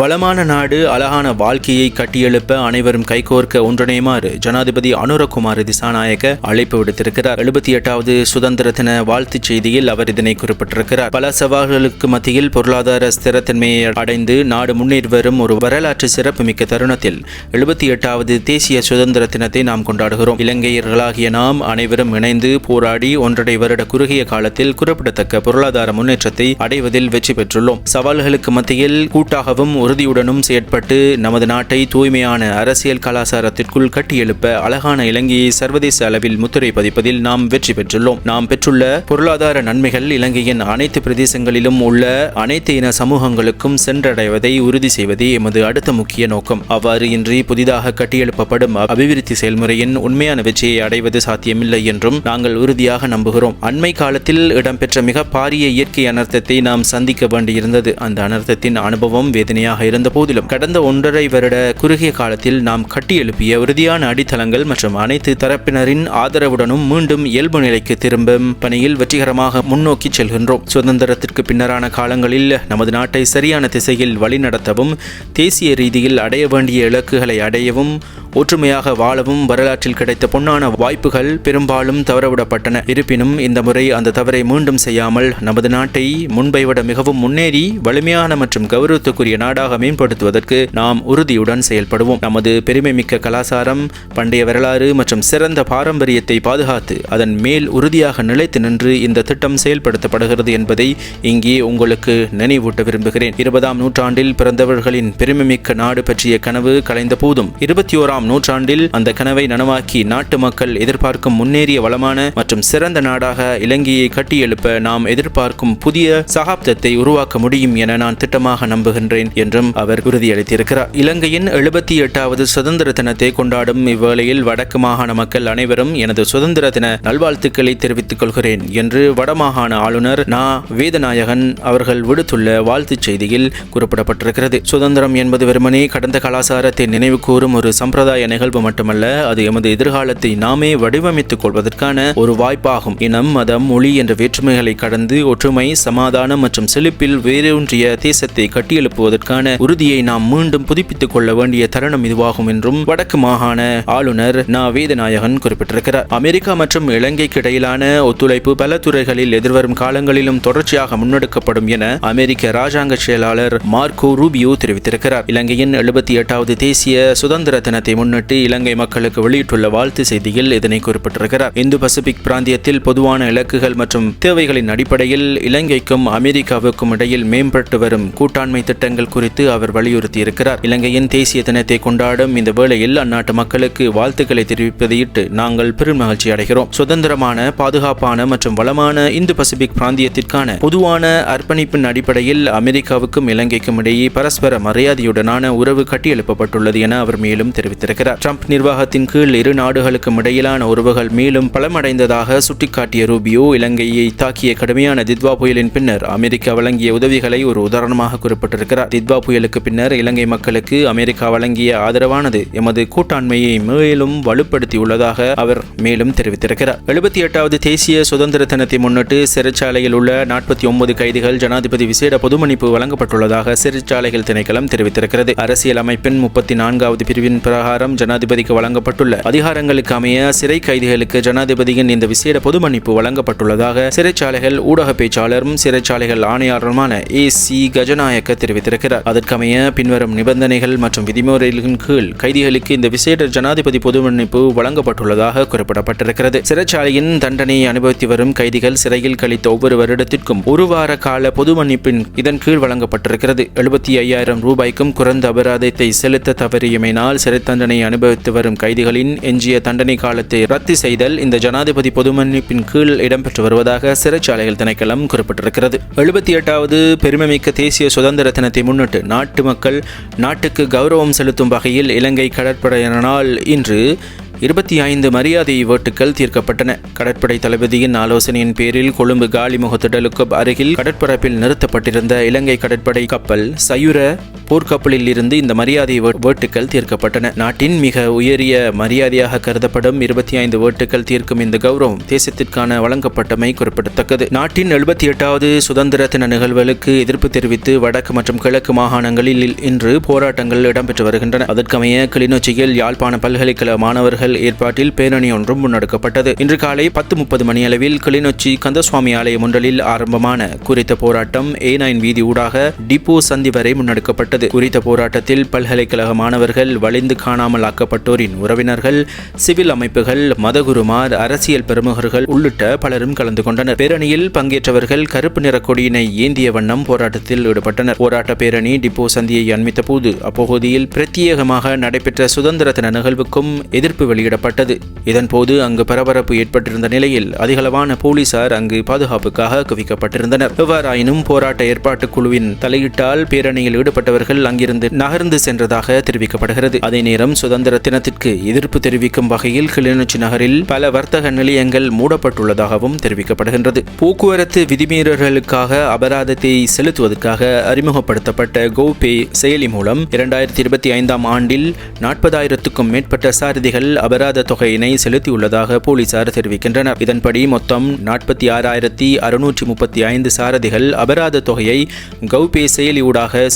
வளமான நாடு அழகான வாழ்க்கையை கட்டியெழுப்ப அனைவரும் கைகோர்க்க ஒன்றிணையுமாறு ஜனாதிபதி அனுரகுமார் திசாநாயக்க அழைப்பு விடுத்திருக்கிறார். எழுபத்தி எட்டாவது சுதந்திர தின வாழ்த்துச் செய்தியில் அவர் இதனை குறிப்பிட்டிருக்கிறார். பல சவால்களுக்கு மத்தியில் பொருளாதார ஸ்திரத்தன்மையை அடைந்து நாடு முன்னேறி வரும் ஒரு வரலாற்று சிறப்புமிக்க தருணத்தில் எழுபத்தி எட்டாவது தேசிய சுதந்திர தினத்தை நாம் கொண்டாடுகிறோம். இலங்கையர்களாகிய நாம் அனைவரும் இணைந்து போராடி ஒன்றரை வருட குறுகிய காலத்தில் குறிப்பிடத்தக்க பொருளாதார முன்னேற்றத்தை அடைவதில் வெற்றி பெற்றுள்ளோம். சவால்களுக்கு மத்தியில் கூட்டாகவும் ஒரு உறுதியுடனும் செயற்பட்டு நமது நாட்டை தூய்மையான அரசியல் கலாச்சாரத்திற்குள் கட்டியெழுப்ப அழகான இலங்கையை சர்வதேச அளவில் முத்திரை பதிப்பதில் நாம் வெற்றி பெற்றுள்ளோம். நாம் பெற்றுள்ள பொருளாதார நன்மைகள் இலங்கையின் அனைத்து பிரதேசங்களிலும் உள்ள அனைத்து இன சமூகங்களுக்கும் சென்றடைவதை உறுதி செய்வதே எமது அடுத்த முக்கிய நோக்கம். அவ்வாறு இன்றி புதிதாக கட்டியெழுப்பப்படும் அபிவிருத்தி செயல்முறையின் உண்மையான வெற்றியை அடைவது சாத்தியமில்லை என்றும் நாங்கள் உறுதியாக நம்புகிறோம். அண்மை காலத்தில் இடம்பெற்ற மிக பாரிய இயற்கை அனர்த்தத்தை நாம் சந்திக்க வேண்டியிருந்தது. அந்த அனர்த்தத்தின் அனுபவம் வேதனையாக இருந்த போதிலும் கடந்த ஒன்றரை வருட குறுகிய காலத்தில் நாம் கட்டியெழுப்பிய உறுதியான அடித்தளங்கள் மற்றும் அனைத்து தரப்பினரின் ஆதரவுடனும் மீண்டும் இயல்பு நிலைக்கு திரும்பும் பணியில் வெற்றிகரமாக முன்னோக்கி செல்கின்றோம். சுதந்திரத்திற்கு பின்னரான காலங்களில் நமது நாட்டை சரியான திசையில் வழிநடத்தவும் தேசிய ரீதியில் அடைய வேண்டிய இலக்குகளை அடையவும் ஒற்றுமையாக வாழவும் வரலாற்றில் கிடைத்த பொன்னான வாய்ப்புகள் பெரும்பாலும் தவறவிடப்பட்டன. இருப்பினும் இந்த முறை அந்த தவறை மீண்டும் செய்யாமல் நமது நாட்டை முன்பை விட மிகவும் முன்னேறி வலிமையான மற்றும் கௌரவத்துக்குரிய நாடாக மேம்படுத்துவதற்கு நாம் உறுதியுடன் செயல்படுவோம். நமது பெருமைமிக்க கலாச்சாரம் பண்டைய வரலாறு மற்றும் சிறந்த பாரம்பரியத்தை பாதுகாத்து அதன் மேல் உறுதியாக நிலைத்து நின்று இந்த திட்டம் செயல்படுத்தப்படுகிறது என்பதை இங்கே உங்களுக்கு நினைவூட்ட விரும்புகிறேன். இருபதாம் நூற்றாண்டில் பிறந்தவர்களின் பெருமைமிக்க நாடு பற்றிய கனவு கலைந்த போதும் இருபத்தி ஓராம் நூற்றாண்டில் அந்த கனவை நனவாக்கி நாட்டு மக்கள் எதிர்பார்க்கும் முன்னேறிய வளமான மற்றும் சிறந்த நாடாக இலங்கையை கட்டியெழுப்ப நாம் எதிர்பார்க்கும் புதிய சகாப்தத்தை உருவாக்க முடியும் என நான் திட்டமாக நம்புகின்றேன் என்றும் அவர் உறுதியளித்திருக்கிறார். இலங்கையின் எழுபத்தி எட்டாவது சுதந்திர தினத்தை கொண்டாடும் இவ்வேளையில் வடக்கு மாகாண மக்கள் அனைவரும் எனது சுதந்திர தின நல்வாழ்த்துக்களை தெரிவித்துக் கொள்கிறேன் என்று வடமாகாண ஆளுநர் நா. வேதநாயகன் அவர்கள் விடுத்துள்ள வாழ்த்துச் செய்தியில் குறிப்பிடப்பட்டிருக்கிறது. சுதந்திரம் என்பது வெறுமனே கடந்த கலாச்சாரத்தை நினைவு கூறும் ஒரு சம்பிரதாய நிகழ்வு மட்டுமல்ல அது எமது எதிர்காலத்தை நாமே வடிவமைத்துக் கொள்வதற்கான ஒரு வாய்ப்பாகும். இனம் மதம் மொழி என்ற வேற்றுமைகளை கடந்து ஒற்றுமை சமாதானம் மற்றும் செழிப்பில் வேரூன்றிய தேசத்தை கட்டியெழுப்புவதற்கான உறுதியை நாம் மீண்டும் புதுப்பித்துக் கொள்ள வேண்டிய தருணம் இதுவாகும் என்றும் வடக்கு மாகாண ஆளுநர் நா. வேதநாயகன் குறிப்பிட்டிருக்கிறார். அமெரிக்கா மற்றும் இலங்கைக்கு இடையிலான ஒத்துழைப்பு பல துறைகளில் எதிர்வரும் காலங்களிலும் தொடர்ச்சியாக முன்னெடுக்கப்படும் என அமெரிக்க ராஜாங்க செயலாளர் மார்க்கோ ரூபியோ தெரிவித்திருக்கிறார். இலங்கையின் எழுபத்தி எட்டாவது தேசிய சுதந்திர தினத்தை முன்னிட்டு இலங்கை மக்களுக்கு வெளியிட்டுள்ள வாழ்த்து செய்தியில் இதனை குறிப்பிட்டிருக்கிறார். இந்து பசிபிக் பிராந்தியத்தில் பொதுவான இலக்குகள் மற்றும் தேவைகளின் அடிப்படையில் இலங்கைக்கும் அமெரிக்காவுக்கும் இடையில் மேம்பட்டு வரும் கூட்டாண்மை திட்டங்கள் குறித்து அவர் வலியுறுத்தியிருக்கிறார். இலங்கையின் தேசிய தினத்தை கொண்டாடும் இந்த வேளையில் அந்நாட்டு மக்களுக்கு வாழ்த்துக்களை தெரிவிப்பதையிட்டு நாங்கள் பெருமகிழ்ச்சி அடைகிறோம். சுதந்திரமான பாதுகாப்பான மற்றும் வளமான இந்து பசிபிக் பிராந்தியத்திற்கான பொதுவான அர்ப்பணிப்பின் அடிப்படையில் அமெரிக்காவுக்கும் இலங்கைக்கும் இடையே பரஸ்பர மரியாதையுடனான உறவு கட்டியெழுப்பப்பட்டுள்ளது என அவர் மேலும் தெரிவித்திருக்கிறார். ட்ரம்ப் நிர்வாகத்தின் கீழ் இரு நாடுகளுக்கும் இடையிலான உறவுகள் மேலும் பலமடைந்ததாக சுட்டிக்காட்டிய ரூபியோ இலங்கையை தாக்கிய கடுமையான தித்வா புயலின் பின்னர் அமெரிக்கா வழங்கிய உதவிகளை ஒரு உதாரணமாக குறிப்பிட்டிருக்கிறார். தித்வா புயலுக்கு பின்னர் இலங்கை மக்களுக்கு அமெரிக்கா வழங்கிய ஆதரவானது எமது கூட்டாண்மையை மேலும் வலுப்படுத்தியுள்ளதாக அவர் மேலும் தெரிவித்திருக்கிறார். எழுபத்தி எட்டாவது தேசிய சுதந்திர தினத்தை முன்னிட்டு சிறைச்சாலையில் உள்ள நாற்பத்தி ஒன்பது கைதிகள் ஜனாதிபதி விசேட பொதுமன்னிப்பு வழங்கப்பட்டுள்ளதாக சிறைச்சாலைகள் திணைக்களம் தெரிவித்திருக்கிறது. அரசியல் அமைப்பின் முப்பத்தி நான்காவது பிரிவின் பிரகாரம் ஜனாதிபதிக்கு வழங்கப்பட்டுள்ள அதிகாரங்களுக்கு அமைய சிறை கைதிகளுக்கு ஜனாதிபதியின் இந்த விசேட பொதுமன்னிப்பு வழங்கப்பட்டுள்ளதாக சிறைச்சாலைகள் ஊடக பேச்சாளரும் சிறைச்சாலைகள் ஆணையாளருமான ஏ சி கஜநாயக்க தெரிவித்திருக்கிறார். அதற்கமைய பின்வரும் நிபந்தனைகள் மற்றும் விதிமுறைகளின் கீழ் கைதிகளுக்கு இந்த விசேட ஜனாதிபதி பொதுமன்னிப்பு வழங்கப்பட்டுள்ளதாக குறிப்பிடப்பட்டிருக்கிறது. சிறைச்சாலையின் தண்டனையை அனுபவித்து வரும் கைதிகள் சிறையில் கழித்த ஒவ்வொரு வருடத்திற்கும் ஒரு வார கால பொது மன்னிப்பின் இதன் கீழ் வழங்கப்பட்டிருக்கிறது. எழுபத்தி ஐயாயிரம் ரூபாய்க்கும் குறைந்த அபராதத்தை செலுத்த தவறியமையினால் சிறை தண்டனையை அனுபவித்து வரும் கைதிகளின் எஞ்சிய தண்டனை காலத்தை ரத்து செய்தல் இந்த ஜனாதிபதி பொது மன்னிப்பின் கீழ் இடம்பெற்று வருவதாக சிறைச்சாலைகள் திணைக்களம் குறிப்பிட்டிருக்கிறது. எழுபத்தி எட்டாவது பெருமைமிக்க தேசிய சுதந்திர தினத்தை முன்னிட்டு நாட்டு மக்கள் நாட்டுக்கு கௌரவம் செலுத்தும் வகையில் இலங்கை கடற்படையினரால் இன்று இருபத்தி ஐந்து மரியாதை வேட்டுக்கள் தீர்க்கப்பட்டன. கடற்படை தளபதியின் ஆலோசனையின் பேரில் கொழும்பு காலிமுகத்திடலுக்கு அருகில் கடற்பரப்பில் நிறுத்தப்பட்டிருந்த இலங்கை கடற்படை கப்பல் சயுர போர்க்கப்பலில் இருந்து இந்த மரியாதை வேட்டுக்கள் தீர்க்கப்பட்டன. நாட்டின் மிக உயரிய மரியாதையாக கருதப்படும் இருபத்தி ஐந்து வேட்டுக்கள் தீர்க்கும் இந்த கௌரவம் தேசத்திற்கான வழங்கப்பட்டமை குறிப்பிடத்தக்கது. நாட்டின் எழுபத்தி எட்டாவது சுதந்திர தின நிகழ்வுகளுக்கு எதிர்ப்பு தெரிவித்து வடக்கு மற்றும் கிழக்கு மாகாணங்களில் இன்று போராட்டங்கள் இடம்பெற்று வருகின்றன. அதற்கமைய கிளிநொச்சியில் யாழ்ப்பாண பல்கலைக்கழக மாணவர்கள் ஏற்பாட்டில் பேரணி ஒன்றும் முன்னெடுக்கப்பட்டது. இன்று காலை பத்து முப்பது மணியளவில் கிளிநொச்சி கந்தசுவாமி ஆலயம் ஒன்றலில் ஆரம்பமான குறித்த போராட்டம் ஏ நைன் வீதி ஊடாக டிப்போ சந்தி வரை முன்னெடுக்கப்பட்டது. குறித்த போராட்டத்தில் பல்கலைக்கழக மாணவர்கள் வலிந்து காணாமல் ஆக்கப்பட்டோரின் உறவினர்கள் சிவில் அமைப்புகள் மதகுருமார் அரசியல் பிரமுகர்கள் உள்ளிட்ட பலரும் கலந்து கொண்டனர். பேரணியில் பங்கேற்றவர்கள் கருப்பு நிற கொடியினை ஏந்திய வண்ணம் போராட்டத்தில் ஈடுபட்டனர். போராட்ட பேரணி டிப்போ சந்தியை அண்மித்த போது அப்பகுதியில் பிரத்யேகமாக நடைபெற்ற சுதந்திர தின நிகழ்வுக்கும் எதிர்ப்பு வெளியிடப்பட்டது. இதன்போது அங்கு பரபரப்பு ஏற்பட்டிருந்த நிலையில் அதிகளவான போலீசார் அங்கு பாதுகாப்புக்காக குவிக்கப்பட்டிருந்தனர். எவ்வாறாயினும் போராட்ட ஏற்பாட்டு குழுவின் தலையிட்டால் பேரணியில் ஈடுபட்டவர்கள் அங்கிருந்து நகர்ந்து சென்றதாக தெரிவிக்கப்படுகிறது. அதே நேரம் சுதந்திர தினத்திற்கு எதிர்ப்பு தெரிவிக்கும் வகையில் கிளிநொச்சி நகரில் பல வர்த்தக நிலையங்கள் மூடப்பட்டுள்ளதாகவும் தெரிவிக்கப்படுகின்றது. போக்குவரத்து விதிமீறல்களுக்காக அபராதத்தை செலுத்துவதற்காக அறிமுகப்படுத்தப்பட்ட கோபே செயலி மூலம் இரண்டாயிரத்தி இருபத்தி ஐந்தாம் ஆண்டில் நாற்பதாயிரத்துக்கும் மேற்பட்ட சாரதிகள் அபராத தொகையினை செலுத்தியுள்ளதாக போலீசார் தெரிவிக்கின்றனர். இதன்படி மொத்தம் நாற்பத்தி ஆறாயிரத்தி அறுநூற்றி முப்பத்தி ஐந்து சாரதிகள் அபராத தொகையை கௌபே செயலி ஊடாக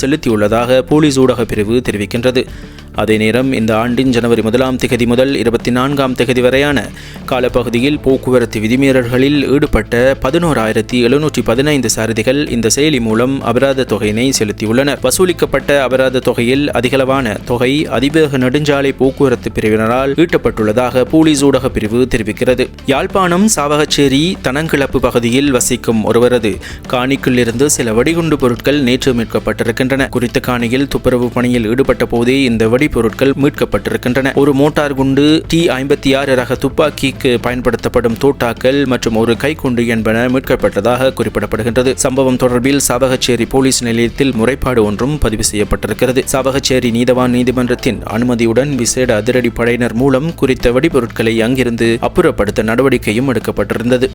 போலீஸ் ஊடக பிரிவு தெரிவிக்கின்றது. அதே நேரம் இந்த ஆண்டின் ஜனவரி முதலாம் திகதி முதல் இருபத்தி நான்காம் திகதி வரையான காலப்பகுதியில் போக்குவரத்து விதிமீறல்களில் ஈடுபட்ட பதினோராயிரத்தி எழுநூற்றி பதினைந்து சாரதிகள் இந்த செயலி மூலம் அபராத தொகையினை செலுத்தியுள்ளனர். வசூலிக்கப்பட்ட அபராத தொகையில் அதிகளவான தொகை அதிவேக நெடுஞ்சாலை போக்குவரத்து பிரிவினரால் ஈட்டப்பட்டுள்ளதாக போலீஸ் ஊடக பிரிவு தெரிவிக்கிறது. யாழ்ப்பாணம் சாவகச்சேரி தனங்கிளப்பு பகுதியில் வசிக்கும் ஒருவரது காணிக்குள் இருந்து சில வெடிகுண்டு பொருட்கள் நேற்று மீட்கப்பட்டிருக்கின்றன. குறித்த காணியில் துப்புரவு பணியில் ஈடுபட்ட போதே இந்த வெடிபொருட்கள் மீட்கப்பட்டிருக்கின்றன. ஒரு மோட்டார் குண்டு டி ஐம்பத்தி ஆறு ரக துப்பாக்கிக்கு பயன்படுத்தப்படும் தோட்டாக்கள் மற்றும் ஒரு கைக்குண்டு என்பன மீட்கப்பட்டதாக குறிப்பிடப்படுகின்றது. சம்பவம் தொடர்பில் சாவகச்சேரி போலீஸ் நிலையத்தில் முறைப்பாடு ஒன்றும் பதிவு செய்யப்பட்டிருக்கிறது. சாவகச்சேரி நீதவான் நீதிமன்றத்தின் அனுமதியுடன் விசேட அதிரடி படையினர் மூலம் குறித்த வெடிபொருட்களை அங்கிருந்து அப்புறப்படுத்த நடவடிக்கையும் எடுக்கப்பட்டிருந்தது.